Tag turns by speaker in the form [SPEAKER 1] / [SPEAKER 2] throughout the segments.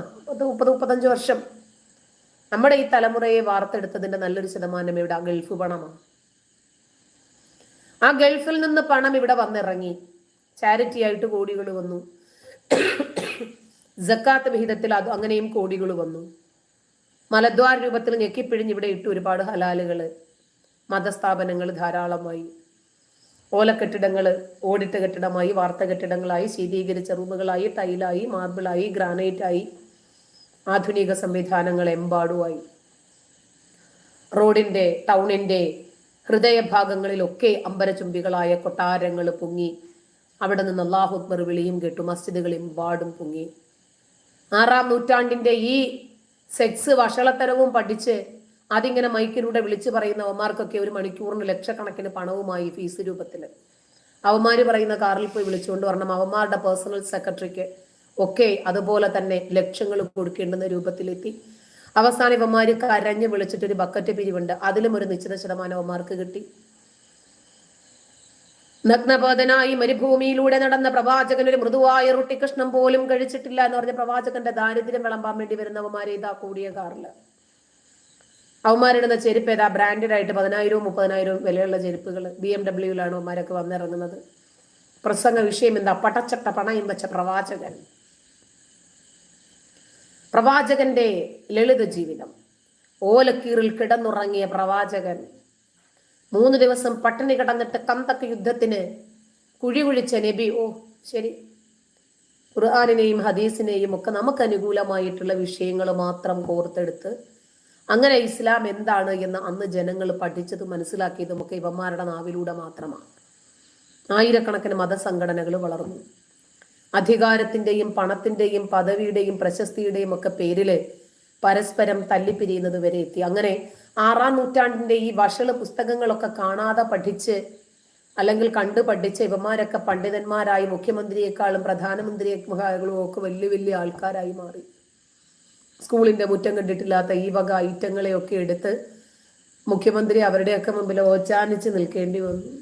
[SPEAKER 1] പത്ത് മുപ്പത് മുപ്പത്തഞ്ച് വർഷം. നമ്മുടെ ഈ തലമുറയെ വാർത്തെടുത്തതിന്റെ നല്ലൊരു ശതമാനം ഇവിടെ ആ ഗൾഫ് പണമാണ് ആ ഗൾഫിൽ നിന്ന് പണം ഇവിടെ വന്നിറങ്ങി. ചാരിറ്റി ആയിട്ട് കോടികൾ വന്നു. ജക്കാത്ത് വിഹിതത്തിൽ അത് അങ്ങനെയും കോടികൾ വന്നു. മലദ്വാർ രൂപത്തിൽ ഞെക്കിപ്പിഴിഞ്ഞ് ഇവിടെ ഇട്ട് ഒരുപാട് ഹലാലുകൾ മതസ്ഥാപനങ്ങൾ ധാരാളമായി. ഓലക്കെട്ടിടങ്ങൾ ഓടിട്ട കെട്ടിടമായി വാർത്ത കെട്ടിടങ്ങളായി ശീതീകരിച്ച റൂമുകളായി ടൈലായി മാർബിളായി ഗ്രാനൈറ്റായി. ആധുനിക സംവിധാനങ്ങൾ എമ്പാടുമായി. റോഡിന്റെ ടൗണിന്റെ ഹൃദയഭാഗങ്ങളിലൊക്കെ അമ്പരചുംബികളായ കൊട്ടാരങ്ങൾ പൊങ്ങി. അവിടെ നിന്ന് അള്ളാഹു അക്ബർ വിളിയും കേട്ടു മസ്ജിദുകൾ എമ്പാടും പൊങ്ങി. ആറാം നൂറ്റാണ്ടിന്റെ ഈ സെക്സ് വഷളത്തരവും പഠിച്ച് അതിങ്ങനെ മൈക്കിലൂടെ വിളിച്ചു പറയുന്ന അവന്മാർക്കൊക്കെ ഒരു മണിക്കൂറിന് ലക്ഷക്കണക്കിന് പണവുമായി ഫീസ് രൂപത്തിൽ. അവന്മാര് പറയുന്ന കാറിൽ പോയി വിളിച്ചുകൊണ്ട് വരണം. അവന്മാരുടെ പേഴ്സണൽ സെക്രട്ടറിക്ക് ഒക്കെ അതുപോലെ തന്നെ ലക്ഷങ്ങൾ കൊടുക്കേണ്ടുന്ന രൂപത്തിലെത്തി. അവസാനം ഇവന്മാർ കരഞ്ഞു വിളിച്ചിട്ട് ഒരു ബക്കറ്റ് പിരിവുണ്ട്. അതിലും ഒരു നിശ്ചിത ശതമാനം അവന്മാർക്ക് കിട്ടി. നഗ്നബോധനായി മരുഭൂമിയിലൂടെ നടന്ന പ്രവാചകൻ ഒരു മൃദുവായ റൊട്ടി കൃഷ്ണം പോലും കഴിച്ചിട്ടില്ല എന്ന് പറഞ്ഞ പ്രവാചകന്റെ ദാരിദ്ര്യം വിളമ്പാൻ വേണ്ടി വരുന്ന വരുന്നവന്മാരെ ഇതാ കൂടിയ കാറിൽ അവന്മാരിടുന്ന ചെരുപ്പ് ഏതാ? ബ്രാൻഡഡ് ആയിട്ട് പതിനായിരവും മുപ്പതിനായിരവും വിലയുള്ള ചെരുപ്പുകൾ. ബി എം ഡബ്ല്യുവിലാണ് അവന്മാരൊക്കെ വന്നിറങ്ങുന്നത്. പ്രസംഗ വിഷയം എന്താ? പടച്ചട്ട പണയും വെച്ച പ്രവാചകൻ. പ്രവാചകന്റെ ലളിത ജീവിതം. ഓലക്കീറിൽ കിടന്നുറങ്ങിയ പ്രവാചകൻ മൂന്ന് ദിവസം പട്ടിണി കിടന്നിട്ട് കന്തക്ക് യുദ്ധത്തിന് കുഴി കുഴിച്ച നബി ഓ ശരി. ഖുർആാനിനെയും ഹദീസിനെയും ഒക്കെ നമുക്ക് അനുകൂലമായിട്ടുള്ള വിഷയങ്ങൾ മാത്രം കോർത്തെടുത്ത് അങ്ങനെ ഇസ്ലാം എന്താണ് എന്ന് അന്ന് ജനങ്ങൾ പഠിച്ചത് മനസ്സിലാക്കിയതും ഒക്കെ ഇവന്മാരുടെ നാവിലൂടെ മാത്രമാണ്. ആയിരക്കണക്കിന് മതസംഘടനകൾ വളർന്നു. അധികാരത്തിന്റെയും പണത്തിന്റെയും പദവിയുടെയും പ്രശസ്തിയുടെയും ഒക്കെ പേരിൽ പരസ്പരം തല്ലിപ്പിരിയുന്നത് വരെ എത്തി. അങ്ങനെ ആറാം നൂറ്റാണ്ടിന്റെ ഈ വഷൾ പുസ്തകങ്ങളൊക്കെ കാണാതെ പഠിച്ച് അല്ലെങ്കിൽ കണ്ടു പഠിച്ച ഇവന്മാരൊക്കെ പണ്ഡിതന്മാരായി മുഖ്യമന്ത്രിയെക്കാളും പ്രധാനമന്ത്രിയെക്കാളും ഒക്കെ വലിയ വലിയ ആൾക്കാരായി മാറി. സ്കൂളിന്റെ മുറ്റം കണ്ടിട്ടില്ലാത്ത ഈ വക ഐറ്റങ്ങളെയൊക്കെ എടുത്ത് മുഖ്യമന്ത്രി അവരുടെയൊക്കെ മുമ്പിൽ ഓച്ചാനിച്ച് നിൽക്കേണ്ടി വന്നു.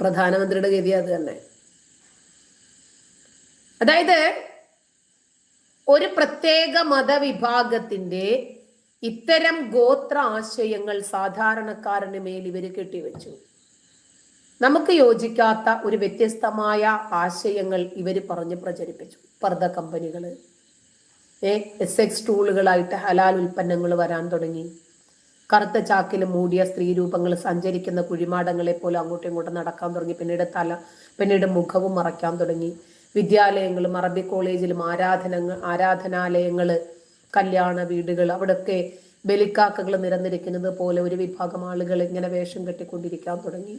[SPEAKER 1] പ്രധാനമന്ത്രിയുടെ ഗതി അത് തന്നെ. അതായത് ഒരു പ്രത്യേക മതവിഭാഗത്തിന്റെ ഇത്തരം ഗോത്ര ആശയങ്ങൾ സാധാരണക്കാരന് മേൽ ഇവർ കെട്ടിവെച്ചു. നമുക്ക് യോജിക്കാത്ത ഒരു വ്യത്യസ്തമായ ആശയങ്ങൾ ഇവർ പറഞ്ഞ് പ്രചരിപ്പിച്ചു. പർദ്ദ കമ്പനികൾ ഏ എസ് എക്സ് ടൂളുകളായിട്ട് ഹലാൽ ഉൽപ്പന്നങ്ങൾ വരാൻ തുടങ്ങി. കറുത്ത ചാക്കിൽ മൂടിയ സ്ത്രീ രൂപങ്ങൾ സഞ്ചരിക്കുന്ന കുഴിമാടങ്ങളെ പോലെ അങ്ങോട്ടും ഇങ്ങോട്ടും നടക്കാൻ തുടങ്ങി. പിന്നീട് തല പിന്നീട് മുഖവും മറയ്ക്കാൻ തുടങ്ങി. വിദ്യാലയങ്ങളും അറബി കോളേജിലും ആരാധന ആരാധനാലയങ്ങൾ കല്യാണ വീടുകൾ അവിടെയൊക്കെ ബലിക്കാക്കകൾ നിരന്നിരിക്കുന്നത് പോലെ ഒരു വിഭാഗം ആളുകൾ ഇങ്ങനെ വേഷം കെട്ടിക്കൊണ്ടിരിക്കാൻ തുടങ്ങി.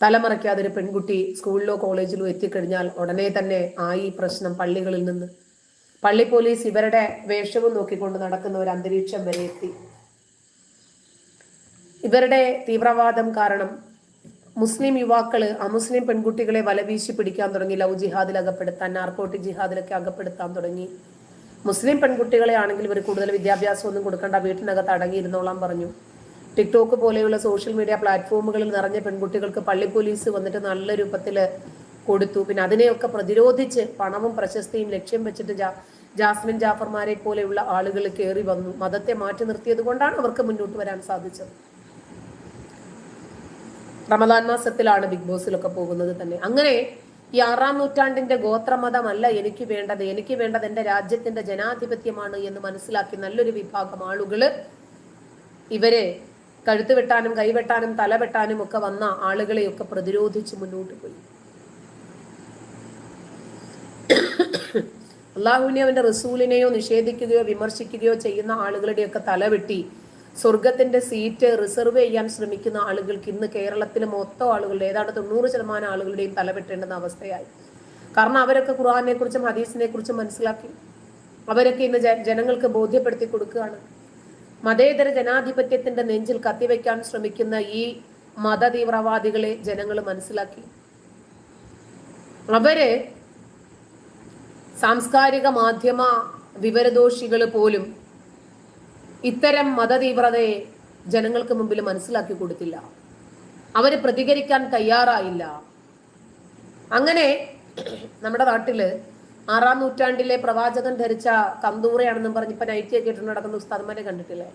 [SPEAKER 1] തലമറയ്ക്കാതെ ഒരു പെൺകുട്ടി സ്കൂളിലോ കോളേജിലോ എത്തിക്കഴിഞ്ഞാൽ ഉടനെ തന്നെ ആ ഈ പ്രശ്നം പള്ളികളിൽ നിന്ന് പള്ളി പോലീസ് ഇവരുടെ വേഷവും നോക്കിക്കൊണ്ട് നടക്കുന്ന ഒരു അന്തരീക്ഷം വരെ എത്തി. ഇവരുടെ തീവ്രവാദം കാരണം മുസ്ലിം യുവാക്കൾ അമുസ്ലിം പെൺകുട്ടികളെ വലവീശി പിടിക്കാൻ തുടങ്ങി. ലവ് ജിഹാദിൽ അകപ്പെടുത്താൻ നാർക്കോട്ടിക് ജിഹാദിലൊക്കെ അകപ്പെടുത്താൻ തുടങ്ങി. മുസ്ലിം പെൺകുട്ടികളെ ആണെങ്കിൽ ഇവർ കൂടുതൽ വിദ്യാഭ്യാസം ഒന്നും കൊടുക്കേണ്ട വീട്ടിനകത്ത് അടങ്ങിയിരുന്നോളാം പറഞ്ഞു. ടിക്ടോക്ക് പോലെയുള്ള സോഷ്യൽ മീഡിയ പ്ലാറ്റ്ഫോമുകളിൽ നിറഞ്ഞ പെൺകുട്ടികൾക്ക് പള്ളി പോലീസ് വന്നിട്ട് നല്ല രൂപത്തിൽ കൊടുത്തു. പിന്നെ അതിനെയൊക്കെ പ്രതിരോധിച്ച് പണവും പ്രശസ്തിയും ലക്ഷ്യം വെച്ചിട്ട് ജാ ജാസ്മിൻ ജാഫർമാരെ പോലെയുള്ള ആളുകൾ കയറി വന്നു. മതത്തെ മാറ്റി നിർത്തിയത് കൊണ്ടാണ് അവർക്ക് മുന്നോട്ട് വരാൻ സാധിച്ചത്. റമദാൻ മാസത്തിലാണ് ബിഗ് ബോസിലൊക്കെ പോകുന്നത് തന്നെ. അങ്ങനെ ഈ ആറാം നൂറ്റാണ്ടിന്റെ ഗോത്രമതമല്ല എനിക്ക് വേണ്ടത്. എനിക്ക് വേണ്ടത് എന്റെ രാജ്യത്തിന്റെ ജനാധിപത്യമാണ് എന്ന് മനസ്സിലാക്കി നല്ലൊരു വിഭാഗം ആളുകൾ ഇവരെ കഴുത്ത് വെട്ടാനും കൈവെട്ടാനും തല വെട്ടാനും ഒക്കെ വന്ന ആളുകളെയൊക്കെ പ്രതിരോധിച്ച് മുന്നോട്ട് പോയി. അള്ളാഹുവിനെ അവന്റെ റസൂലിനെയോ നിഷേധിക്കുകയോ വിമർശിക്കുകയോ ചെയ്യുന്ന ആളുകളുടെയൊക്കെ തലവെട്ടി സ്വർഗത്തിന്റെ സീറ്റ് റിസർവ് ചെയ്യാൻ ശ്രമിക്കുന്ന ആളുകൾക്ക് ഇന്ന് കേരളത്തിലെ മൊത്തം ആളുകളുടെ ഏതാണ്ട് തൊണ്ണൂറ് ശതമാനം ആളുകളുടെയും തലവെട്ടേണ്ടുന്ന അവസ്ഥയായി. കാരണം അവരൊക്കെ ഖുർആാനെ കുറിച്ചും ഹദീസിനെ കുറിച്ചും മനസ്സിലാക്കി. അവരൊക്കെ ഇന്ന് ജനങ്ങൾക്ക് ബോധ്യപ്പെടുത്തി കൊടുക്കുകയാണ്. മതേതര ജനാധിപത്യത്തിന്റെ നെഞ്ചിൽ കത്തിവെക്കാൻ ശ്രമിക്കുന്ന ഈ മത തീവ്രവാദികളെ ജനങ്ങൾ മനസ്സിലാക്കി. അവർ സാംസ്കാരിക മാധ്യമ വിവരദോഷികൾ പോലും ഇത്തരം മതതീവ്രതയെ ജനങ്ങൾക്ക് മുമ്പിൽ മനസ്സിലാക്കി കൊടുത്തില്ല. അവർ പ്രതികരിക്കാൻ തയ്യാറായില്ല. അങ്ങനെ നമ്മുടെ നാട്ടിൽ ആറാം നൂറ്റാണ്ടിലെ പ്രവാചകൻ ധരിച്ച കന്തൂറയാണെന്നും പറഞ്ഞ് ഇപ്പൊ നൈറ്റിയൊക്കെ ഇട്ട് നടക്കുന്ന ഉസ്താദ്മാരെ കണ്ടിട്ടില്ലേ?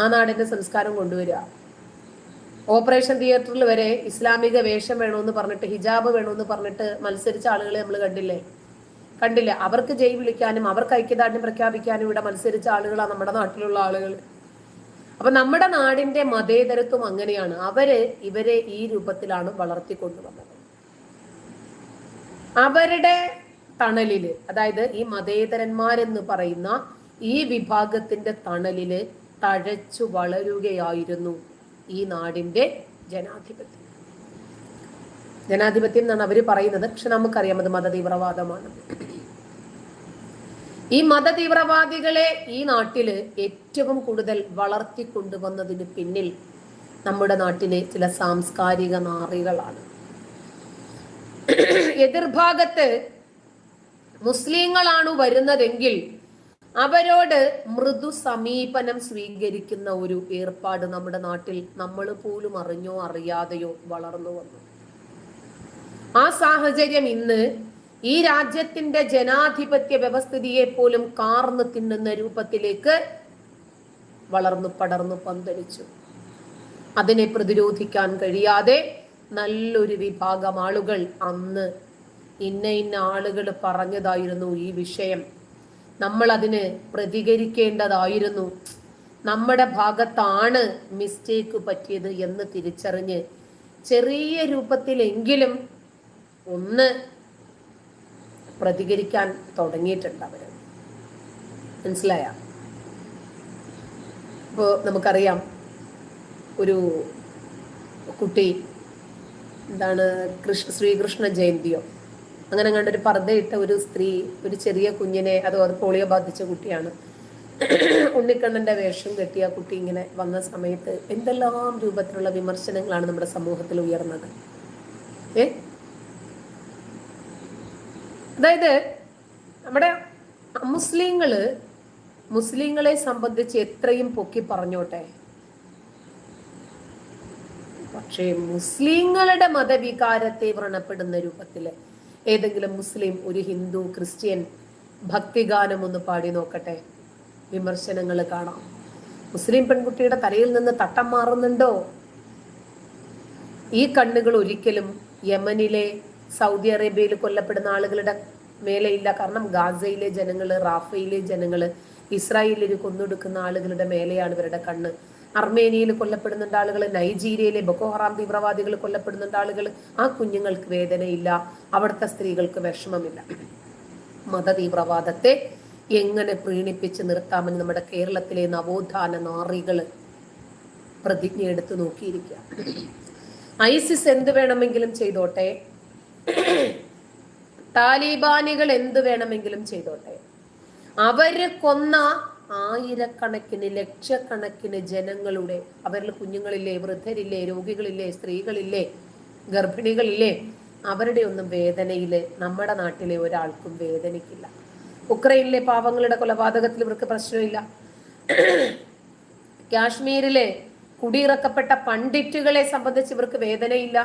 [SPEAKER 1] ആ നാടിന്റെ സംസ്കാരം കൊണ്ടുവരിക. ഓപ്പറേഷൻ തിയേറ്ററിൽ വരെ ഇസ്ലാമിക വേഷം വേണമെന്ന് പറഞ്ഞിട്ട് ഹിജാബ് വേണമെന്ന് പറഞ്ഞിട്ട് മത്സരിച്ച ആളുകളെ നമ്മൾ കണ്ടില്ലേ? കണ്ടില്ല. അവർക്ക് ജയ് വിളിക്കാനും അവർക്ക് ഐക്യദാർഢ്യം പ്രഖ്യാപിക്കാനും ഇവിടെ മത്സരിച്ച ആളുകളാണ് നമ്മുടെ നാട്ടിലുള്ള ആളുകൾ. അപ്പൊ നമ്മുടെ നാടിന്റെ മതേതരത്വം അങ്ങനെയാണ്. അവർ ഇവരെ ഈ രൂപത്തിലാണ് വളർത്തിക്കൊണ്ടുവന്നത്. അവരുടെ തണലിൽ അതായത് ഈ മതേതരന്മാരെന്ന് പറയുന്ന ഈ വിഭാഗത്തിന്റെ തണലിൽ തഴച്ചു വളരുകയായിരുന്നു ഈ നാടിന്റെ ജനാധിപത്യം. ജനാധിപത്യം എന്നാണ് അവർ പറയുന്നത്. പക്ഷെ നമുക്കറിയാം അത് മതതീവ്രവാദമാണ്. ഈ മതതീവ്രവാദികളെ ഈ നാട്ടിൽ ഏറ്റവും കൂടുതൽ വളർത്തിക്കൊണ്ടുവന്നതിന് പിന്നിൽ നമ്മുടെ നാട്ടിലെ ചില സാംസ്കാരിക നാറികളാണ്. എതിർഭാഗത്ത് മുസ്ലിങ്ങളാണ് വരുന്നതെങ്കിൽ അവരോട് മൃദു സമീപനം സ്വീകരിക്കുന്ന ഒരു ഏർപ്പാട് നമ്മുടെ നാട്ടിൽ നമ്മൾ പോലും അറിഞ്ഞോ അറിയാതെയോ വളർന്നു വന്നു. ആ സാഹചര്യം ഇന്ന് ഈ രാജ്യത്തിന്റെ ജനാധിപത്യ വ്യവസ്ഥിതിയെ പോലും കാർന്നു തിന്നുന്ന രൂപത്തിലേക്ക് വളർന്നു പടർന്നു പന്തലിച്ചു. അതിനെ പ്രതിരോധിക്കാൻ കഴിയാതെ നല്ലൊരു വിഭാഗം ആളുകൾ അന്ന് ഇന്ന ഇന്ന ആളുകൾ പറഞ്ഞതായിരുന്നു ഈ വിഷയം. നമ്മൾ അതിന് പ്രതികരിക്കേണ്ടതായിരുന്നു. നമ്മുടെ ഭാഗത്താണ് മിസ്റ്റേക്ക് പറ്റിയത് എന്ന് തിരിച്ചറിഞ്ഞ് ചെറിയ രൂപത്തിലെങ്കിലും ഒന്ന് പ്രതികരിക്കാൻ തുടങ്ങിയിട്ടുണ്ട് അവർ മനസ്സിലായ? ഇപ്പോൾ നമുക്കറിയാം ഒരു കുട്ടി എന്താണ് കൃഷ്ണ ശ്രീകൃഷ്ണ ജയന്തിയോ അങ്ങനെ കണ്ടൊരു പർദ്ദയിട്ട ഒരു സ്ത്രീ ഒരു ചെറിയ കുഞ്ഞിനെ അതോ പോളിയോ ബാധിച്ച കുട്ടിയാണ്. ഉണ്ണിക്കണ്ണന്റെ വേഷം കെട്ടിയ കുട്ടി ഇങ്ങനെ വന്ന സമയത്ത് എന്തെല്ലാം രൂപത്തിലുള്ള വിമർശനങ്ങളാണ് നമ്മുടെ സമൂഹത്തിൽ ഉയർന്നത്? ഏ? അതായത് നമ്മുടെ മുസ്ലിങ്ങൾ മുസ്ലിങ്ങളെ സംബന്ധിച്ച് എത്രയും പൊക്കി പറഞ്ഞോട്ടെ. പക്ഷേ മുസ്ലിങ്ങളുടെ മതവികാരത്തെ വ്രണപ്പെടുന്ന രൂപത്തിൽ ഏതെങ്കിലും മുസ്ലിം ഒരു ഹിന്ദു ക്രിസ്ത്യൻ ഭക്തിഗാനം ഒന്ന് പാടി നോക്കട്ടെ. വിമർശനങ്ങൾ കാണാം. മുസ്ലിം പെൺകുട്ടിയുടെ തലയിൽ നിന്ന് തട്ടം മാറുന്നുണ്ടോ? ഈ കണ്ണുകൾ ഒരിക്കലും യമനിലെ സൗദി അറേബ്യയിൽ കൊല്ലപ്പെടുന്ന ആളുകളുടെ മേലെയില്ല. കാരണം ഗാസയിലെ ജനങ്ങൾ റാഫയിലെ ജനങ്ങൾ ഇസ്രായേലിൽ കൊന്നൊടുക്കുന്ന ആളുകളുടെ മേലെയാണ് ഇവരുടെ കണ്ണ്. അർമേനിയയിൽ കൊല്ലപ്പെടുന്നുണ്ട് ആളുകൾ നൈജീരിയയിലെ ബൊക്കോഹറാം തീവ്രവാദികൾ കൊല്ലപ്പെടുന്നുണ്ട് ആളുകൾ ആ കുഞ്ഞുങ്ങൾക്ക് വേദനയില്ല അവിടുത്തെ സ്ത്രീകൾക്ക് വിഷമമില്ല. മത തീവ്രവാദത്തെ എങ്ങനെ പ്രീണിപ്പിച്ച് നിർത്താമെന്ന് നമ്മുടെ കേരളത്തിലെ നവോത്ഥാന നാറികൾ പ്രതിജ്ഞ എടുത്തു നോക്കിയിരിക്കുക ഐസിസ് എന്ത് വേണമെങ്കിലും ചെയ്തോട്ടെ താലിബാനികൾ എന്ത് വേണമെങ്കിലും ചെയ്തോട്ടെ. അവർ കൊന്ന ആയിരക്കണക്കിന് ലക്ഷക്കണക്കിന് ജനങ്ങളുടെ അവരിൽ കുഞ്ഞുങ്ങളില്ലേ വൃദ്ധരില്ലേ രോഗികളില്ലേ സ്ത്രീകളില്ലേ ഗർഭിണികളില്ലേ അവരുടെ ഒന്നും വേദനയിൽ നമ്മുടെ നാട്ടിലെ ഒരാൾക്കും വേദനിക്കില്ല ഉക്രൈനിലെ പാവങ്ങളുടെ കൊലപാതകത്തിൽ ഇവർക്ക് പ്രശ്നമില്ല. കാശ്മീരിലെ കുടിയിറക്കപ്പെട്ട പണ്ഡിറ്റുകളെ സംബന്ധിച്ച് ഇവർക്ക് വേദനയില്ല.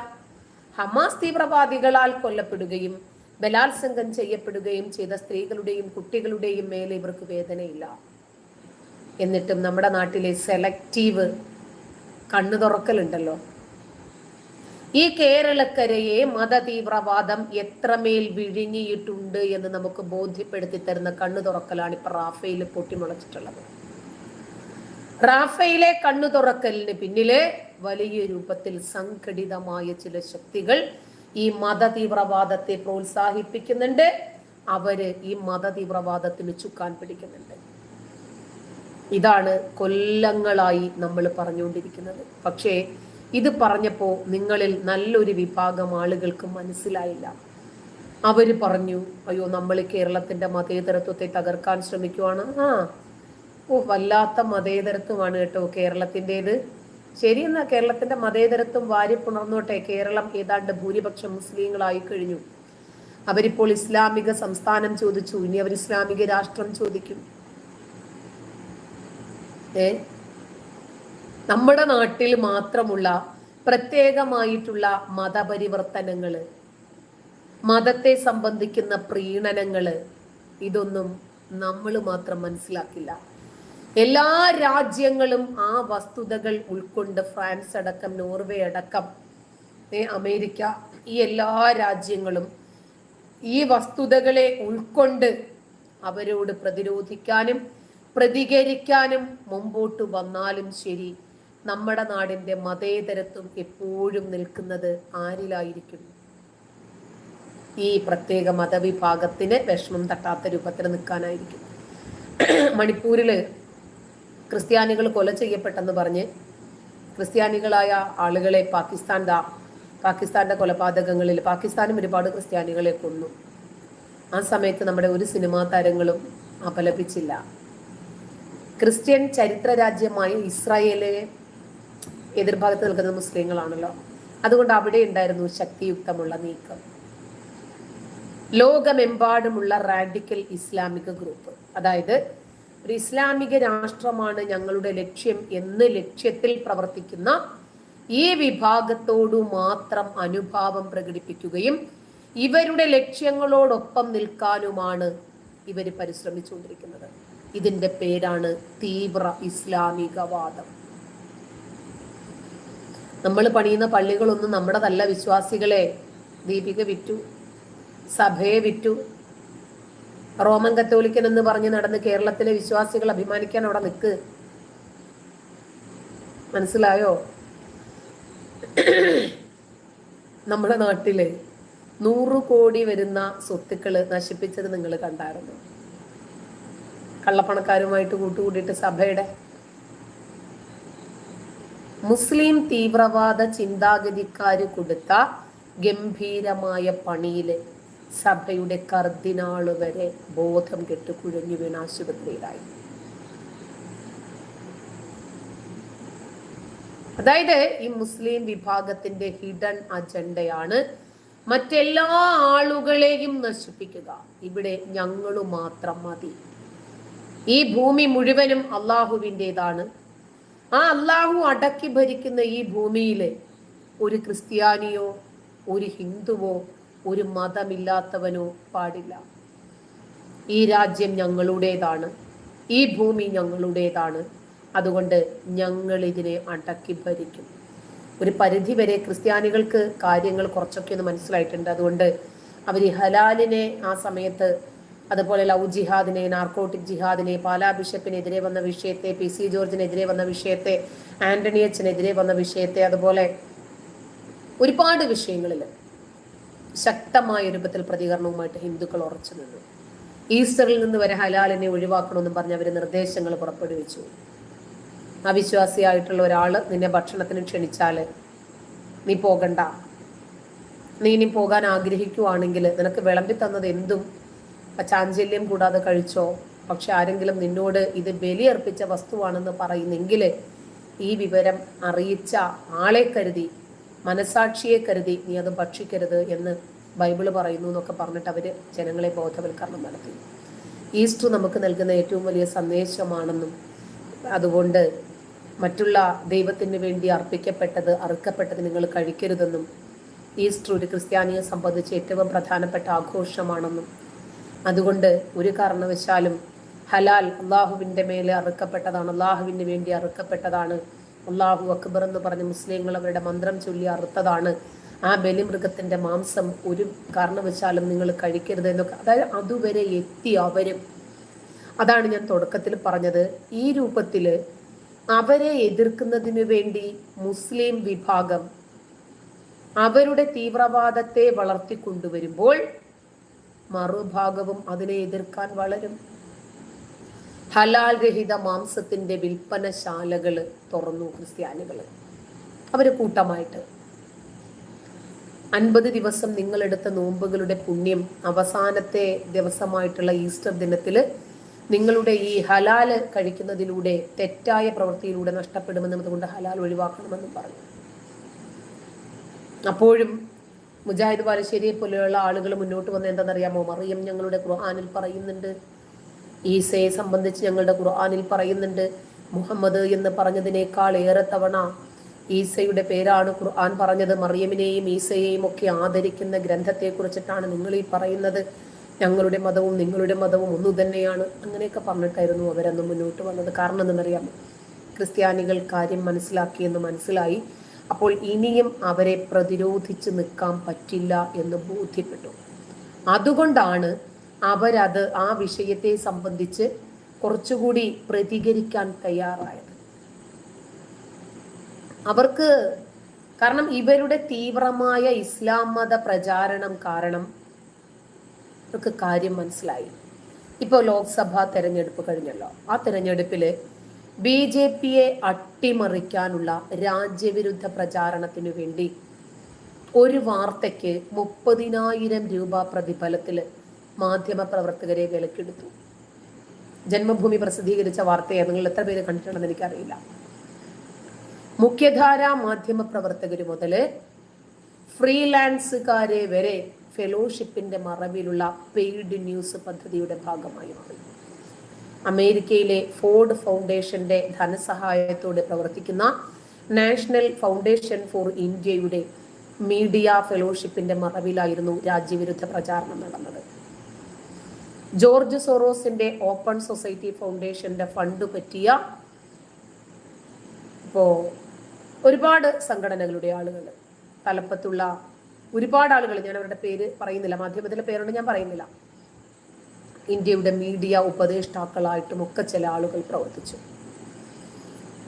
[SPEAKER 1] ഹമാസ് തീവ്രവാദികളാൽ കൊല്ലപ്പെടുകയും ബലാത്സംഗം ചെയ്യപ്പെടുകയും ചെയ്ത സ്ത്രീകളുടെയും കുട്ടികളുടെയും മേലെ ഇവർക്ക് വേദനയില്ല. എന്നിട്ടും നമ്മുടെ നാട്ടിലെ സെലക്റ്റീവ് കണ്ണു തുറക്കലുണ്ടല്ലോ. ഈ കേരളക്കരയെ മതതീവ്രവാദം എത്രമേൽ വിഴുങ്ങിയിട്ടുണ്ട് എന്ന് നമുക്ക് ബോധ്യപ്പെടുത്തി തരുന്ന കണ്ണു തുറക്കലാണ് ഇപ്പൊ റാഫേൽ പൊട്ടിമുളച്ചിട്ടുള്ളത്. റാഫയിലെ കണ്ണു തുറക്കലിന് പിന്നിൽ വലിയ രൂപത്തിൽ സംഘടിതമായ ചില ശക്തികൾ ഈ മത തീവ്രവാദത്തെ പ്രോത്സാഹിപ്പിക്കുന്നുണ്ട്. അവർ ഈ മത തീവ്രവാദത്തിന് ചുക്കാൻ പിടിക്കുന്നുണ്ട്. ഇതാണ് കൊല്ലങ്ങളായി നമ്മൾ പറഞ്ഞുകൊണ്ടിരിക്കുന്നത്. പക്ഷേ ഇത് പറഞ്ഞപ്പോ നിങ്ങളിൽ നല്ലൊരു വിഭാഗം ആളുകൾക്ക് മനസ്സിലായില്ല. അവർ പറഞ്ഞു അയ്യോ നമ്മൾ കേരളത്തിന്റെ മതേതരത്വത്തെ തകർക്കാൻ ശ്രമിക്കുവാണ്. ആ ഓ വല്ലാത്ത മതേതരത്വമാണ് കേട്ടോ കേരളത്തിന്റെത്. ശരി എന്നാ കേരളത്തിന്റെ മതേതരത്വം വാരി പുണർന്നോട്ടെ കേരളം ഏതാണ്ട് ഭൂരിപക്ഷം മുസ്ലിങ്ങളായി കഴിഞ്ഞു. അവരിപ്പോൾ ഇസ്ലാമിക സംസ്ഥാനം ചോദിച്ചു. ഇനി അവർ ഇസ്ലാമിക രാഷ്ട്രം ചോദിക്കും. ഏ? നമ്മുടെ നാട്ടിൽ മാത്രമുള്ള പ്രത്യേകമായിട്ടുള്ള മതപരിവർത്തനങ്ങൾ മതത്തെ സംബന്ധിക്കുന്ന പ്രീണനങ്ങൾ ഇതൊന്നും നമ്മൾ മാത്രം മനസ്സിലാക്കില്ല. എല്ലാ രാജ്യങ്ങളും ആ വസ്തുതകൾ ഉൾക്കൊണ്ട് ഫ്രാൻസ് അടക്കം നോർവേ അടക്കം അമേരിക്ക ഈ എല്ലാ രാജ്യങ്ങളും ഈ വസ്തുതകളെ ഉൾക്കൊണ്ട് അവരോട് പ്രതിരോധിക്കാനും പ്രതികരിക്കാനും മുമ്പോട്ട് വന്നാലും ശരി നമ്മുടെ നാടിന്റെ മതേതരത്വം എപ്പോഴും നിൽക്കുന്നത് ആരിലായിരിക്കും? ഈ പ്രത്യേക മതവിഭാഗത്തിന് വിഷമം തട്ടാത്ത രൂപത്തിൽ നിൽക്കാനായിരിക്കും. മണിപ്പൂരിൽ ക്രിസ്ത്യാനികൾ കൊല ചെയ്യപ്പെട്ടെന്ന് പറഞ്ഞ് ക്രിസ്ത്യാനികളായ ആളുകളെ പാകിസ്ഥാൻ ദാ കൊലപാതകങ്ങളിൽ പാകിസ്ഥാനും ഒരുപാട് ക്രിസ്ത്യാനികളെ കൊന്നു. ആ സമയത്ത് നമ്മുടെ ഒരു സിനിമാ താരങ്ങളും അപലപിച്ചില്ല. ക്രിസ്ത്യൻ ചരിത്ര രാജ്യമായ ഇസ്രായേലെ എതിർഭാഗത്ത് നിൽക്കുന്ന മുസ്ലിങ്ങളാണല്ലോ. അതുകൊണ്ട് അവിടെ ഉണ്ടായിരുന്നു ശക്തിയുക്തമുള്ള നീക്കം. ലോകമെമ്പാടുമുള്ള റാഡിക്കൽ ഇസ്ലാമിക് ഗ്രൂപ്പ്. അതായത് ഒരു ഇസ്ലാമിക രാഷ്ട്രമാണ് ഞങ്ങളുടെ ലക്ഷ്യം എന്ന് ലക്ഷ്യത്തിൽ പ്രവർത്തിക്കുന്ന ഈ വിഭാഗത്തോടു മാത്രം അനുഭാവം പ്രകടിപ്പിക്കുകയും ഇവരുടെ ലക്ഷ്യങ്ങളോടൊപ്പം നിൽക്കാനുമാണ് ഇവർ പരിശ്രമിച്ചുകൊണ്ടിരിക്കുന്നത്. ഇതിന്റെ പേരാണ് തീവ്ര ഇസ്ലാമികവാദം. നമ്മൾ പണിയുന്ന പള്ളികളൊന്നും നമ്മുടെതല്ല വിശ്വാസികളെ ദീപിക വിറ്റു സഭയെ വിറ്റു റോമൻ കത്തോലിക്കൻ എന്ന് പറഞ്ഞ് നടന്ന് കേരളത്തിലെ വിശ്വാസികൾ അഭിമാനിക്കാൻ അവിടെ നിൽക്ക് മനസ്സിലായോ? നമ്മുടെ നാട്ടിൽ നൂറു കോടി വരുന്ന സ്വത്തുക്കൾ നശിപ്പിച്ചത് നിങ്ങൾ കണ്ടായിരുന്നു. കള്ളപ്പണക്കാരുമായിട്ട് കൂട്ടുകൂടിയിട്ട് സഭയുടെ. മുസ്ലിം തീവ്രവാദ ചിന്താഗതിക്കാർ കൊടുത്ത ഗംഭീരമായ പണിയിൽ സഭയുടെ കർദിനാൾ വരെ ബോധം കെട്ട് കുഴഞ്ഞു വീണ ആശുപത്രിയിലായി. അതായത് ഈ മുസ്ലിം വിഭാഗത്തിന്റെ ഹിഡൻ അജണ്ടയാണ് മറ്റെല്ലാ ആളുകളെയും നശിപ്പിക്കുക. ഇവിടെ ഞങ്ങൾ മാത്രം മതി. ഈ ഭൂമി മുഴുവനും അള്ളാഹുവിന്റെതാണ്. ആ അള്ളാഹു അടക്കി ഭരിക്കുന്ന ഈ ഭൂമിയിലെ ഒരു ക്രിസ്ത്യാനിയോ ഒരു ഹിന്ദുവോ ഒരു മതമില്ലാത്തവനോ പാടില്ല. ഈ രാജ്യം ഞങ്ങളുടേതാണ്. ഈ ഭൂമി ഞങ്ങളുടേതാണ്. അതുകൊണ്ട് ഞങ്ങൾ ഇതിനെ അടക്കി ഭരിക്കും. ഒരു പരിധി വരെ ക്രിസ്ത്യാനികൾക്ക് കാര്യങ്ങൾ കുറച്ചൊക്കെ ഒന്ന് മനസ്സിലായിട്ടുണ്ട്. അതുകൊണ്ട് അവർ ഹലാലിനെ ആ സമയത്ത് അതുപോലെ ലവ് ജിഹാദിനെ നാർക്കോട്ടിക് ജിഹാദിനെ പാലാ ബിഷപ്പിനെതിരെ വന്ന വിഷയത്തെ പി സി ജോർജിനെതിരെ വന്ന വിഷയത്തെ ആന്റണി എച്ചിനെതിരെ വന്ന വിഷയത്തെ അതുപോലെ ഒരുപാട് വിഷയങ്ങളിൽ ശക്തമായ രൂപത്തിൽ പ്രതികരണവുമായിട്ട് ഹിന്ദുക്കൾ ഉറച്ചു നിന്നു. ഈസ്റ്ററിൽ നിന്ന് വരെ ഹലാലിനെ ഒഴിവാക്കണമെന്നും പറഞ്ഞ് അവർ നിർദ്ദേശങ്ങൾ പുറപ്പെടുവിച്ചു. അവിശ്വാസിയായിട്ടുള്ള ഒരാൾ നിന്നെ ഭക്ഷണത്തിന് ക്ഷണിച്ചാൽ നീ പോകണ്ട. നീ ഇനി പോകാൻ ആഗ്രഹിക്കുവാണെങ്കിൽ നിനക്ക് വിളമ്പി തന്നത് എന്തും ചാഞ്ചല്യം കൂടാതെ കഴിച്ചോ. പക്ഷെ ആരെങ്കിലും നിന്നോട് ഇത് ബലിയർപ്പിച്ച വസ്തുവാണെന്ന് പറയുന്നെങ്കിൽ ഈ വിവരം അറിയിച്ച ആളെ കരുതി മനസാക്ഷിയെ കരുതി നീ അത് ഭക്ഷിക്കരുത് എന്ന് ബൈബിൾ പറയുന്നു എന്നൊക്കെ പറഞ്ഞിട്ട് അവർ ജനങ്ങളെ ബോധവൽക്കരണം നടത്തി. ഈസ്റ്റർ നമുക്ക് നൽകുന്ന ഏറ്റവും വലിയ സന്ദേശമാണെന്നും അതുകൊണ്ട് മറ്റുള്ള ദൈവത്തിന് വേണ്ടി അർപ്പിക്കപ്പെട്ടത് അറുക്കപ്പെട്ടത് നിങ്ങൾ കഴിക്കരുതെന്നും ഈസ്റ്റർ ഒരു ക്രിസ്ത്യാനിയെ സംബന്ധിച്ച് ഏറ്റവും പ്രധാനപ്പെട്ട ആഘോഷമാണെന്നും അതുകൊണ്ട് ഒരു കാരണവശാലും ഹലാൽ അള്ളാഹുവിന്റെ മേലെ അറുക്കപ്പെട്ടതാണ് അള്ളാഹുവിന് വേണ്ടി അറുക്കപ്പെട്ടതാണ് അള്ളാഹു അക്ബർ എന്ന് പറഞ്ഞ് മുസ്ലിങ്ങൾ അവരുടെ മന്ത്രം ചൊല്ലി അറുത്തതാണ്. ആ ബലിമൃഗത്തിന്റെ മാംസം ഒരു കാരണവശാലും നിങ്ങൾ കഴിക്കരുത് എന്നൊക്കെ. അതായത് അതുവരെ എത്തി അവരും. അതാണ് ഞാൻ തുടക്കത്തിൽ പറഞ്ഞത്. ഈ രൂപത്തിൽ അവരെ എതിർക്കുന്നതിന് വേണ്ടി മുസ്ലിം വിഭാഗം അവരുടെ തീവ്രവാദത്തെ വളർത്തിക്കൊണ്ടുവരുമ്പോൾ മറുഭാഗവും അതിനെ എതിർക്കാൻ വളരും. ഹലാൽ രഹിത മാംസത്തിന്റെ വിൽപ്പനശാലകൾ തുറന്നു ക്രിസ്ത്യാനികൾ. അവർ കൂട്ടമായിട്ട്. അൻപത് ദിവസം നിങ്ങളെടുത്ത നോമ്പുകളുടെ പുണ്യം അവസാനത്തെ ദിവസമായിട്ടുള്ള ഈസ്റ്റർ ദിനത്തിൽ നിങ്ങളുടെ ഈ ഹലാൽ കഴിക്കുന്നതിലൂടെ തെറ്റായ പ്രവൃത്തിയിലൂടെ നഷ്ടപ്പെടുമെന്നും അതുകൊണ്ട് ഹലാൽ ഒഴിവാക്കണമെന്നും പറഞ്ഞു. അപ്പോഴും മുജാഹിദ് ബാലുശ്ശേരിയെ പോലെയുള്ള ആളുകൾ മുന്നോട്ട് വന്ന് എന്താണെന്നറിയാമോ മറിയം ഞങ്ങളുടെ ഖുർആാനിൽ പറയുന്നുണ്ട്. ഈസയെ സംബന്ധിച്ച് ഞങ്ങളുടെ ഖുർആാനിൽ പറയുന്നുണ്ട് മുഹമ്മദ് എന്ന് പറഞ്ഞതിനേക്കാൾ ഏറെ തവണ ഈസയുടെ പേരാണ് ഖുർആൻ പറഞ്ഞത്. മറിയമിനെയും ഈസയെയും ഒക്കെ ആദരിക്കുന്ന ഗ്രന്ഥത്തെ കുറിച്ചിട്ടാണ് നിങ്ങൾ ഈ പറയുന്നത്. ഞങ്ങളുടെ മതവും നിങ്ങളുടെ മതവും ഒന്നു തന്നെയാണ്. അങ്ങനെയൊക്കെ പറഞ്ഞിട്ടായിരുന്നു അവരന്ന് മുന്നോട്ട് വന്നത്. കാരണം എന്നറിയാം ക്രിസ്ത്യാനികൾ കാര്യം മനസ്സിലാക്കിയെന്ന് മനസ്സിലായി. അപ്പോൾ ഇനിയും അവരെ പ്രതിരോധിച്ച് നിൽക്കാൻ പറ്റില്ല എന്ന് ബോധ്യപ്പെട്ടു. അതുകൊണ്ടാണ് അവരത് ആ വിഷയത്തെ സംബന്ധിച്ച് കുറച്ചുകൂടി പ്രതികരിക്കാൻ തയ്യാറായത്. അവർക്ക് കാരണം ഇവരുടെ തീവ്രമായ ഇസ്ലാം മത പ്രചാരണം കാരണം അവർക്ക് കാര്യം മനസ്സിലായി. ഇപ്പോൾ ലോക്സഭാ തെരഞ്ഞെടുപ്പ് കഴിഞ്ഞല്ലോ. ആ തെരഞ്ഞെടുപ്പിൽ ബി ജെ പിയെ അട്ടിമറിക്കാനുള്ള രാജ്യവിരുദ്ധ പ്രചാരണത്തിനു വേണ്ടി ഒരു വാർത്തയ്ക്ക് മുപ്പതിനായിരം രൂപ പ്രതിഫലത്തിൽ മാധ്യമ പ്രവർത്തകരെ വിലക്കെടുത്തു. ജന്മഭൂമി പ്രസിദ്ധീകരിച്ച വാർത്തയെ നിങ്ങൾ എത്ര പേര് കണ്ടിട്ടുണ്ടെന്ന് എനിക്കറിയില്ല. മുഖ്യധാര മാധ്യമ പ്രവർത്തകർ മുതൽ ഫ്രീലാൻസുകാരെ വരെ ഫെലോഷിപ്പിന്റെ മറവിലുള്ള പെയ്ഡ് ന്യൂസ് പദ്ധതിയുടെ ഭാഗമായി മാറി. അമേരിക്കയിലെ ഫോർഡ് ഫൗണ്ടേഷന്റെ ധനസഹായത്തോടെ പ്രവർത്തിക്കുന്ന നാഷണൽ ഫൗണ്ടേഷൻ ഫോർ ഇന്ത്യയുടെ മീഡിയ ഫെലോഷിപ്പിന്റെ മറവിലായിരുന്നു രാജ്യവിരുദ്ധ പ്രചാരണം നടന്നത്. ജോർജ് സോറോസിന്റെ ഓപ്പൺ സൊസൈറ്റി ഫൗണ്ടേഷന്റെ ഫണ്ട് പറ്റിയ ഇപ്പോ ഒരുപാട് സംഘടനകളുടെ ആളുകൾ തലപ്പത്തുള്ള ഒരുപാട് ആളുകൾ ഞാൻ അവരുടെ പേര് പറയുന്നില്ല മാധ്യമത്തിലെ പേരുണ്ട് ഞാൻ പറയുന്നില്ല. ഇന്ത്യയുടെ മീഡിയ ഉപദേഷ്ടാക്കളായിട്ടും ഒക്കെ ചില ആളുകൾ പ്രവർത്തിച്ചു.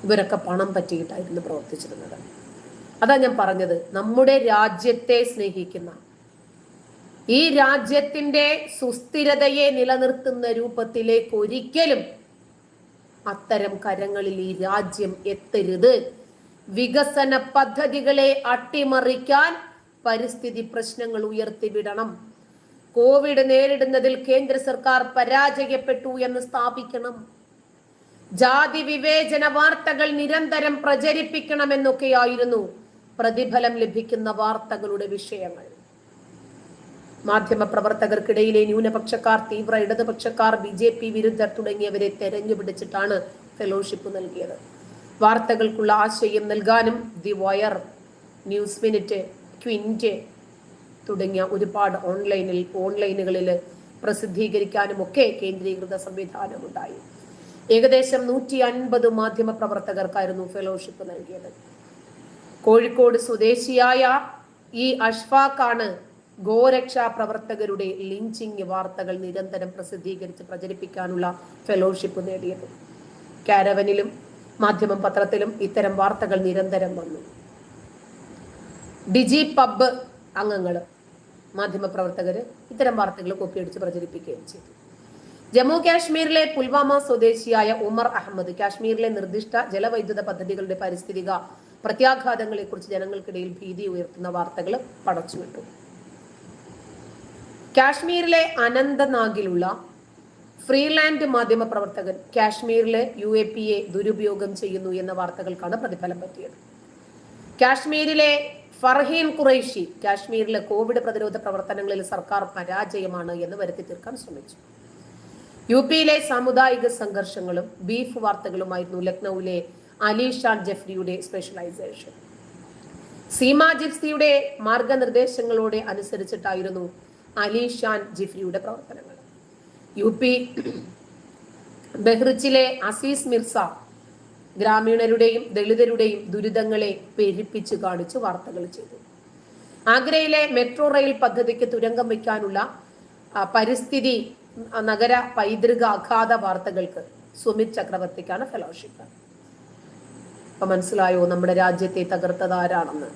[SPEAKER 1] ഇവരൊക്കെ പണം പറ്റിയിട്ടായിരുന്നു പ്രവർത്തിച്ചിരുന്നത്. അതാ ഞാൻ പറഞ്ഞത് നമ്മുടെ രാജ്യത്തെ സ്നേഹിക്കുന്ന ഈ രാജ്യത്തിന്റെ സുസ്ഥിരതയെ നിലനിർത്തുന്ന രൂപത്തിലേക്ക് ഒരിക്കലും അത്തരം കരങ്ങളിൽ ഈ രാജ്യം എത്തരുത്. വികസന പദ്ധതികളെ അട്ടിമറിക്കാൻ പരിസ്ഥിതി പ്രശ്നങ്ങൾ ഉയർത്തിവിടണം. കോവിഡ് നേരിടുന്നതിൽ കേന്ദ്ര സർക്കാർ പരാജയപ്പെട്ടു എന്ന് സ്ഥാപിക്കണം. ജാതി വിവേചന വാർത്തകൾ നിരന്തരം പ്രചരിപ്പിക്കണമെന്നൊക്കെയായിരുന്നു പ്രതിഫലം ലഭിക്കുന്ന വാർത്തകളുടെ വിഷയങ്ങൾ. മാധ്യമ പ്രവർത്തകർക്കിടയിലെ ന്യൂനപക്ഷക്കാർ തീവ്ര ഇടതുപക്ഷക്കാർ ബി ജെ പി വിരുദ്ധർ തുടങ്ങിയവരെ തെരഞ്ഞുപിടിച്ചിട്ടാണ് ഫെലോഷിപ്പ് നൽകിയത്. വാർത്തകൾക്കുള്ള ആശയം നൽകാനും the Wire News Minute Quint തുടങ്ങിയ ഒരുപാട് ഓൺലൈനിൽ ഓൺലൈനുകളിൽ പ്രസിദ്ധീകരിക്കാനും ഒക്കെ കേന്ദ്രീകൃത സംവിധാനമുണ്ടായി. ഏകദേശം നൂറ്റി അൻപത് മാധ്യമ പ്രവർത്തകർക്കായിരുന്നു ഫെലോഷിപ്പ് നൽകിയത്. കോഴിക്കോട് സ്വദേശിയായ ഈ അഷ്ഫാഖാണ് ഗോരക്ഷാ പ്രവർത്തകരുടെ ലിഞ്ചിങ് വാർത്തകൾ നിരന്തരം പ്രസിദ്ധീകരിച്ച് പ്രചരിപ്പിക്കാനുള്ള ഫെലോഷിപ്പ് നേടിയത്. കാരവനിലും മാധ്യമം പത്രത്തിലും ഇത്തരം വാർത്തകൾ നിരന്തരം വന്നു. ഡിജി പബ് അംഗങ്ങൾ മാധ്യമപ്രവർത്തകർ ഇത്തരം വാർത്തകൾ കൊപ്പിയടിച്ച് പ്രചരിപ്പിക്കുകയും ചെയ്തു. ജമ്മു കാശ്മീരിലെ പുൽവാമ സ്വദേശിയായ ഉമർ അഹമ്മദ് കാശ്മീരിലെ നിർദ്ദിഷ്ട ജലവൈദ്യുത പദ്ധതികളുടെ പരിസ്ഥിതിക പ്രത്യാഘാതങ്ങളെക്കുറിച്ച് ജനങ്ങൾക്കിടയിൽ ഭീതി ഉയർത്തുന്ന വാർത്തകൾ പടച്ചുവിട്ടു. കാശ്മീരിലെ അനന്തനാഗിലുള്ള ഫ്രീലാൻഡ് മാധ്യമ പ്രവർത്തകൻ കാശ്മീരിലെ യു എ പി എ ദുരുപയോഗം ചെയ്യുന്നു എന്ന വാർത്തകൾക്കാണ് പ്രതിഫലം പറ്റിയത്. കാശ്മീരിലെ ഫർഹീൻ ഖുറൈഷി കാശ്മീരിലെ കോവിഡ് പ്രതിരോധ പ്രവർത്തനങ്ങളിൽ സർക്കാർ പരാജയമാണ് എന്ന് വരുത്തി തീർക്കാൻ ശ്രമിച്ചു. യു പിയിലെ സാമുദായിക സംഘർഷങ്ങളും ബീഫ് വാർത്തകളുമായിരുന്നു ലക്നൌവിലെ അലിഷാൻ ജഫ്രിയുടെ സ്പെഷ്യലൈസേഷൻ സീമ ജിപ്സിയുടെ മാർഗനിർദ്ദേശങ്ങളോടെ അനുസരിച്ചിട്ടായിരുന്നു അലിഷാൻ ജിഫ്രിയുടെ പ്രവർത്തനങ്ങൾ. യു പി ബഹ്റിച്ചിലെ അസീസ് മിർസ ഗ്രാമീണരുടെയും ദളിതരുടെയും ദുരിതങ്ങളെ പെരുപ്പിച്ച് കാണിച്ച് വാർത്തകൾ ചെയ്തു. ആഗ്രയിലെ മെട്രോ റെയിൽ പദ്ധതിക്ക് തുരങ്കം വയ്ക്കാനുള്ള പരിസ്ഥിതി നഗര പൈതൃക അഗാധ വാർത്തകൾക്ക് സുമിത് ചക്രവർത്തിക്കാണ് ഫെലോഷിപ്പ്. അപ്പൊ മനസ്സിലായോ? നമ്മുടെ രാജ്യത്തെ തകർത്തത് ആരാണെന്ന്?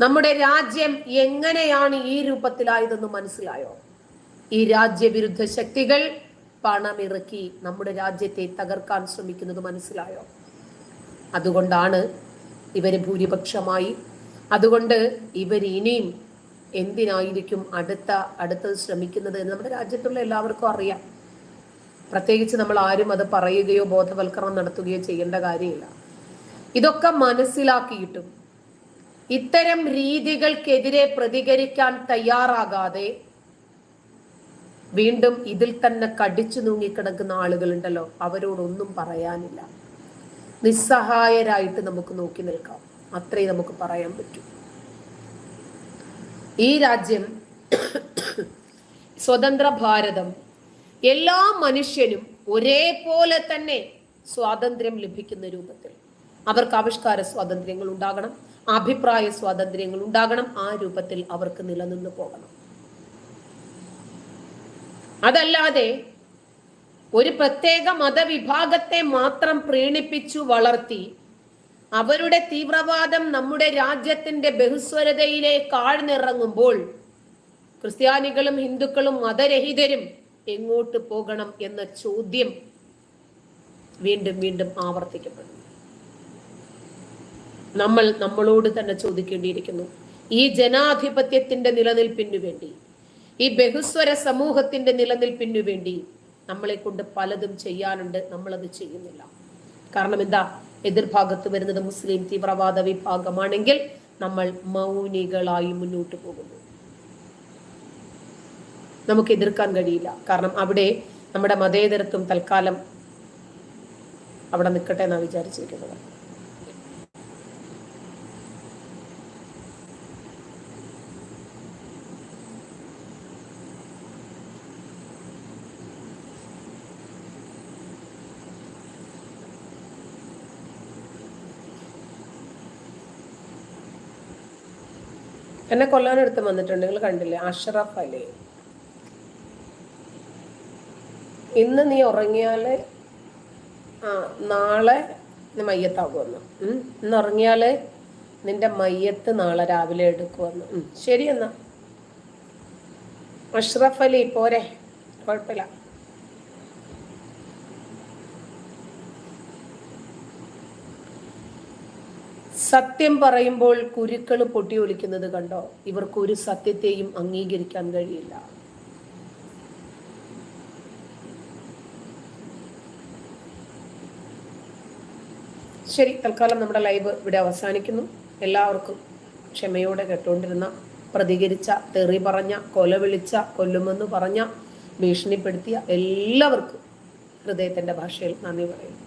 [SPEAKER 1] നമ്മുടെ രാജ്യം എങ്ങനെയാണ് ഈ രൂപത്തിലായതെന്ന് മനസ്സിലായോ? ഈ രാജ്യവിരുദ്ധ ശക്തികൾ പണമിറക്കി നമ്മുടെ രാജ്യത്തെ തകർക്കാൻ ശ്രമിക്കുന്നത് മനസ്സിലായോ? അതുകൊണ്ടാണ് ഇവർ ഭൂരിപക്ഷമായി. അതുകൊണ്ട് ഇവർ ഇനിയും എന്തിനായിരിക്കും അടുത്ത അടുത്തത് ശ്രമിക്കുന്നത് എന്ന് നമ്മുടെ രാജ്യത്തുള്ള എല്ലാവർക്കും അറിയാം. പ്രത്യേകിച്ച് നമ്മൾ ആരും അത് പറയുകയോ ബോധവൽക്കരണം നടത്തുകയോ ചെയ്യേണ്ട കാര്യമില്ല. ഇതൊക്കെ മനസ്സിലാക്കിയിട്ടും ഇത്തരം രീതികൾക്കെതിരെ പ്രതികരിക്കാൻ തയ്യാറാകാതെ വീണ്ടും ഇതിൽ തന്നെ കടിച്ചു നൂങ്ങിക്കിടക്കുന്ന ആളുകളുണ്ടല്ലോ അവരോടൊന്നും പറയാനില്ല. നിസ്സഹായരായിട്ട് നമുക്ക് നോക്കി നിൽക്കാം. അത്രേ നമുക്ക് പറയാൻ പറ്റൂ. ഈ രാജ്യം സ്വതന്ത്ര ഭാരതം എല്ലാ മനുഷ്യനും ഒരേപോലെ തന്നെ സ്വാതന്ത്ര്യം ലഭിക്കുന്ന രൂപത്തിൽ. അവർക്ക് ആവിഷ്കാര സ്വാതന്ത്ര്യങ്ങൾ ഉണ്ടാകണം. അഭിപ്രായ സ്വാതന്ത്ര്യങ്ങൾ ഉണ്ടാകണം. ആ രൂപത്തിൽ അവർക്ക് നിലനിന്ന് പോകണം. അതല്ലാതെ ഒരു പ്രത്യേക മതവിഭാഗത്തെ മാത്രം പ്രീണിപ്പിച്ചു വളർത്തി അവരുടെ തീവ്രവാദം നമ്മുടെ രാജ്യത്തിന്റെ ബഹുസ്വരതയിലേക്ക് ആഴ്ന്നിറങ്ങുമ്പോൾ ക്രിസ്ത്യാനികളും ഹിന്ദുക്കളും മതരഹിതരും എങ്ങോട്ട് പോകണം എന്ന ചോദ്യം വീണ്ടും വീണ്ടും ആവർത്തിക്കപ്പെടുന്നു. നമ്മൾ നമ്മളോട് തന്നെ ചോദിക്കേണ്ടിയിരിക്കുന്നു. ഈ ജനാധിപത്യത്തിന്റെ നിലനിൽപ്പിനു വേണ്ടി ഈ ബഹുസ്വര സമൂഹത്തിന്റെ നിലനിൽപ്പിനു വേണ്ടി നമ്മളെ കൊണ്ട് പലതും ചെയ്യാനുണ്ട്. നമ്മളത് ചെയ്യുന്നില്ല. കാരണം എന്താ? എതിർഭാഗത്ത് വരുന്നത് മുസ്ലിം തീവ്രവാദ വിഭാഗമാണെങ്കിൽ നമ്മൾ മൗനികളായി മുന്നോട്ട് പോകുന്നു. നമുക്ക് എതിർക്കാൻ കഴിയില്ല. കാരണം അവിടെ നമ്മുടെ മതേതരത്വം തൽക്കാലം അവിടെ നിൽക്കട്ടെ എന്നാണ് വിചാരിച്ചിരിക്കുന്നത്. എന്നെ കൊല്ലാനെടുത്ത് വന്നിട്ടുണ്ട്. നിങ്ങൾ കണ്ടില്ലേ? അഷറഫ് അലി. ഇന്ന് നീ ഉറങ്ങിയാൽ ആ നാളെ നീ മയ്യത്താകുമെന്ന്. ഇന്ന് ഉറങ്ങിയാൽ നിന്റെ മയ്യത്ത് നാളെ രാവിലെ എടുക്കുമെന്ന്. ശരി എന്നാ. അഷ്റഫ് അലി പോരെ. കുഴപ്പമില്ല. സത്യം പറയുമ്പോൾ കുരുക്കൾ പൊട്ടിയൊലിക്കുന്നത് കണ്ടോ? ഇവർക്ക് ഒരു സത്യത്തെയും അംഗീകരിക്കാൻ കഴിയില്ല. ശരി തൽക്കാലം നമ്മുടെ ലൈവ് ഇവിടെ അവസാനിക്കുന്നു. എല്ലാവർക്കും ക്ഷമയോടെ കേട്ടുകൊണ്ടിരുന്ന പ്രതികരിച്ച തെറി പറഞ്ഞ കൊല വിളിച്ച കൊല്ലുമെന്ന് പറഞ്ഞ ഭീഷണിപ്പെടുത്തിയ എല്ലാവർക്കും ഹൃദയത്തിന്റെ ഭാഷയിൽ നന്ദി പറയുന്നു.